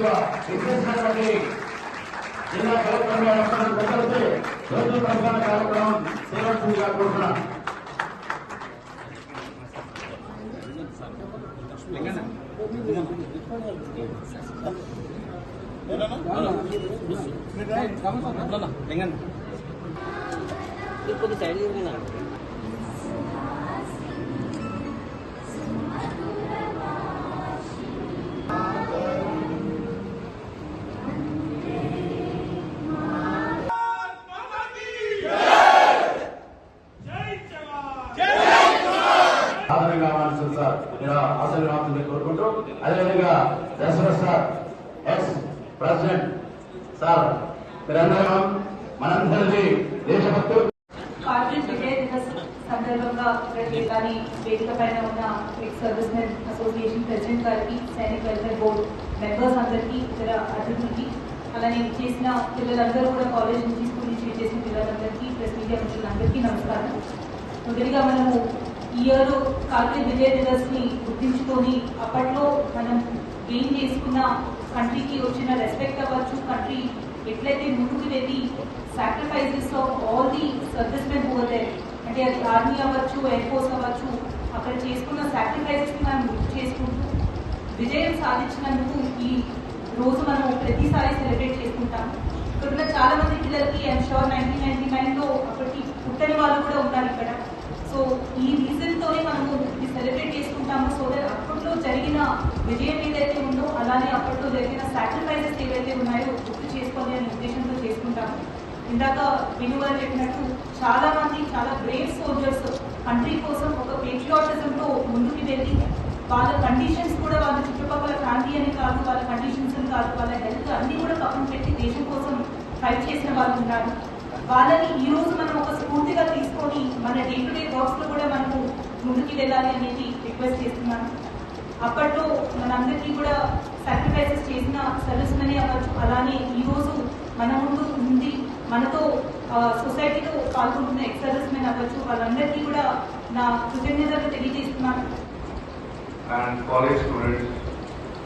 గారికి జిల్లా కలెక్టర్ గారు ప్రజలతో రోజు ప్రధాన కార్యక్రమం చేయవలసిందిగా కోరుతున్నాం కొద్ది సైడ్ తిరిగినా ఆదరంగా మానసు సార్ ఇలా ఆశీర్వాదాన్ని కోరుకుంటూ అదేవిధంగా Dasharath sir ex president sir మీరందరూ మనందరిది దేశభక్తు సందర్భంగా కానీ వేదిక పైన ఉన్న సర్వీస్ మెన్ అసోసియేషన్ ప్రెసిడెంట్ గారికి సైనిక్ వెల్ఫేర్ మెంబర్స్ అందరికీ ఇతర అతిథులకి అలానే చేసిన పిల్లలందరూ కూడా కాలేజ్ నుంచి స్కూల్ నుంచి చేసిన పిల్లలందరికీ ప్రెస్ మీడియా మిత్రులందరికీ నమస్కారం. మొదటిగా మనము ఇయర్ కార్గిల్ విజయ దివస్ని గుర్తించుకొని అప్పట్లో మనం గెయిన్ చేసుకున్న కంట్రీకి వచ్చిన రెస్పెక్ట్ అవ్వచ్చు కంట్రీ ఎట్లయితే ముందుకు వెళ్ళి sacrifices of all the servicemen పోతే అంటే అది ఆర్మీ అవ్వచ్చు ఎయిర్ ఫోర్స్ అవ్వచ్చు అక్కడ చేసుకున్న సాక్రిఫైసెస్ మనం గుర్తు చేసుకుంటూ విజయం సాధించినందుకు ఈ రోజు మనం ప్రతిసారి సెలబ్రేట్ చేసుకుంటాం. ఇక్కడ ఉన్న చాలా మంది పిల్లలకి ఐఎమ్ షూర్ నైన్టీన్ నైన్టీ నైన్లో అప్పటికి పుట్టని వాళ్ళు కూడా ఉన్నారు ఇక్కడ. సో ఈ రీజన్ తోనే మనము ఇది సెలబ్రేట్ చేసుకుంటాము సో దట్ అప్పట్లో జరిగిన విజయం ఏదైతే ఉందో అలానే అప్పట్లో జరిగిన సాక్రిఫైసెస్ ఏవైతే ఉన్నాయో గుర్తు చేసుకోవాలి అనే ఉద్దేశంతో చేసుకుంటాము. ఇందాక విను గారు చెప్పినట్టు చాలా మంది చాలా బ్రేవ్ సోల్జర్స్ కంట్రీ కోసం ఒక పేట్రియాటిజంతో ముందుకు వెళ్ళి వాళ్ళ కండిషన్స్ కూడా వాళ్ళ చుట్టుపక్కల ఫ్యామిలీ అని కాదు వాళ్ళ కండిషన్స్ అని కాదు వాళ్ళ హెల్త్ అన్ని కూడా పక్కన పెట్టి దేశం కోసం ఫైట్ చేసిన వాళ్ళు ఉన్నారు. వాళ్ళని ఈ రోజు మనం ఒక స్ఫూర్తిగా తీసుకొని మన డే టు డే వర్క్స్లో కూడా మనము ముందుకు వెళ్ళాలి అనేది రిక్వెస్ట్ చేస్తున్నాను. అప్పట్లో మనందరికీ కూడా సాక్రిఫైసెస్ చేసిన సర్వీస్ మనీ అవ్వచ్చు అలానే ఈ రోజు మన ముందు ఉంది మనతో సొసైటీలో పాల్గొంటున్న ఎక్స్ సర్వీస్ మెన్ అవ్వచ్చు వాళ్ళందరికీ కూడా నా కృతజ్ఞతలు తెలియజేస్తున్నాను and college students,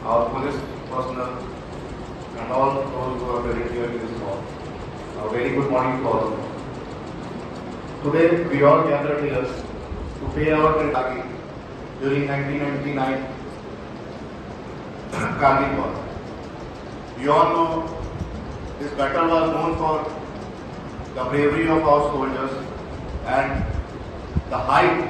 our police personnel, and all those who are present here in this hall. A very good morning to all of you. Today, we all gathered here to pay our tribute during 1999 Kargil War. We all know this battle was known for the bravery of our soldiers and the height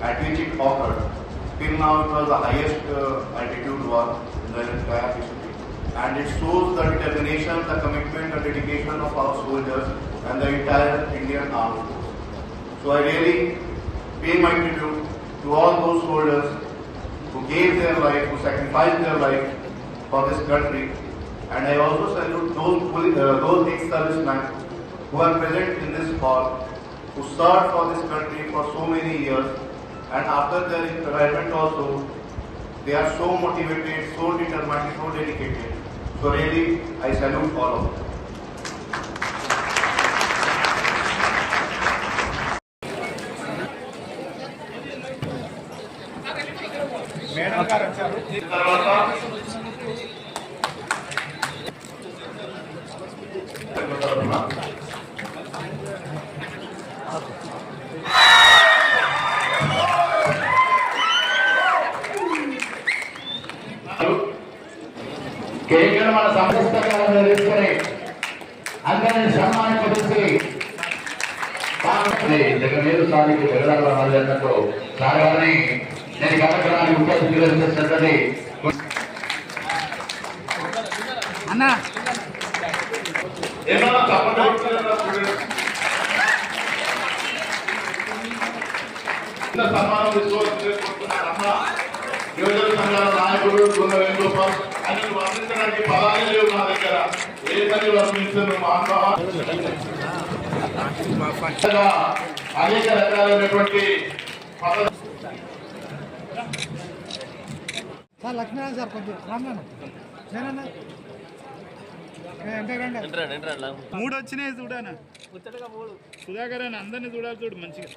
at which it occurred. Till now, it was the highest uh, altitude war in the entire history. And it shows the determination, the commitment, the dedication of our soldiers and the entire Indian Armed. So I really pay my tribute to all those soldiers gave their life, who sacrificed their life for this country. And I also salute those, uh, those ex-servicemen who are present in this hall, who served for this country for so many years. And after their retirement also, they are so motivated, so determined, so dedicated. So really, I salute all of them. Madam గారు వచ్చారు. కేవలం మన సంస్థలను తీసుకుని అందరిని సన్మానించి దగ్గర నీరు సాధికి జగదాల అన్నట్టు సార్ నేను కార్యక్రమానికి ముఖ్య అతిథిగా చేసినటువంటి అన్నా. సన్మానం. అన్న యువజన సంఘాల నాయకుడు గున్న వేణుగోపాల్ ఆయనను వర్ణించడానికి పదాలే లేవు నా దగ్గర. ఏ పని వర్ణించను మానవ అనేక రకాలైనటువంటి సార్ లక్ష్మీనారాయణ సార్ కొంచెం రామన్న నేనన్నా. అంటే రండి. ఎంట్రాడు ఎంట్రాడు మూడు వచ్చినాయి చూడానా. సుధాకర్ అని అందరినీ చూడాలి చూడు మంచిగా.